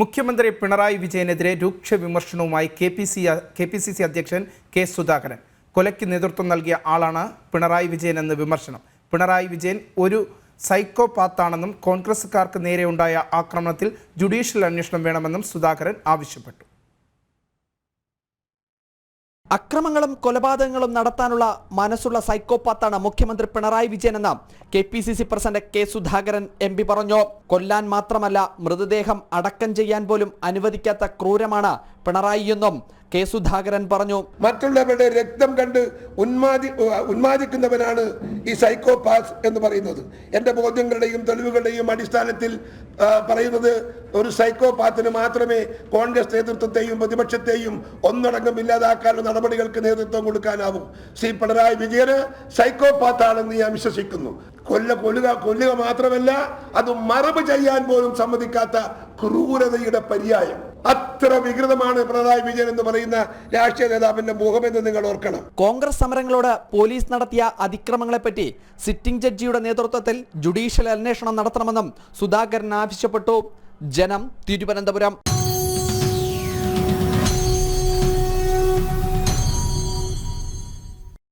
മുഖ്യമന്ത്രി പിണറായി വിജയനെതിരെ രൂക്ഷ വിമർശനവുമായി K P C K P C C അധ്യക്ഷൻ കെ സുധാകരൻ. കൊലയ്ക്ക് നേതൃത്വം നൽകിയ ആളാണ് പിണറായി വിജയൻ എന്ന് വിമർശനം. പിണറായി വിജയൻ ഒരു സൈക്കോപാത്താണെന്നും കോൺഗ്രസുകാർക്ക് നേരെയുണ്ടായ ആക്രമണത്തിൽ ജുഡീഷ്യൽ അന്വേഷണം വേണമെന്നും സുധാകരൻ ആവശ്യപ്പെട്ടു. അക്രമങ്ങളും കൊലപാതകങ്ങളും നടത്താനുള്ള മനസ്സുള്ള സൈക്കോപാത്താണ് മുഖ്യമന്ത്രി Pinarayi വിജയനെന്ന് K P C C president K Sudhakaran M P പറഞ്ഞു. കൊല്ലാൻ മാത്രമല്ല മൃതദേഹം അടക്കം ചെയ്യാൻ പോലും അനുവദിക്കാത്ത ക്രൂരമാണ് പിണറായി എന്നും കെ സുധാകരൻ പറഞ്ഞു. മറ്റുള്ളവരുടെ രക്തം കണ്ട് ഉന്മാദി ഉന്മാദിക്കുന്നവനാണ് ഈ സൈക്കോപാസ് എന്ന് പറയുന്നത്. എന്റെ ബോധ്യങ്ങളുടെയും തെളിവുകളുടെയും അടിസ്ഥാനത്തിൽ പറയുന്നത് ഒരു സൈക്കോപാത്തിന് മാത്രമേ കോൺഗ്രസ് നേതൃത്വത്തെയും പ്രതിപക്ഷത്തെയും ഒന്നടങ്കം ഇല്ലാതാക്കാനുള്ള നടപടികൾക്ക് നേതൃത്വം കൊടുക്കാനാവും. ശ്രീ പിണറായി വിജയന് സൈക്കോപാത്താണെന്ന് ഞാൻ വിശ്വസിക്കുന്നു. കൊല്ല കൊല്ലുക കൊല്ലുക മാത്രമല്ല അത് മറവ് ചെയ്യാൻ പോലും സമ്മതിക്കാത്ത ക്രൂരതയുടെ പര്യായം. അത്ര വികൃതമാണ് പിണറായി വിജയൻ എന്ന് പറയുന്ന രാഷ്ട്രീയ നേതാവിന്റെ മുഖമെന്ന് നിങ്ങൾ ഓർക്കണം. കോൺഗ്രസ് സമരങ്ങളോട് പോലീസ് നടത്തിയ അതിക്രമങ്ങളെ പറ്റി സിറ്റിംഗ് ജഡ്ജിയുടെ നേതൃത്വത്തിൽ ജുഡീഷ്യൽ അന്വേഷണം നടത്തണമെന്നും സുധാകരൻ ആവശ്യപ്പെട്ടു. ജനം തിരുവനന്തപുരം.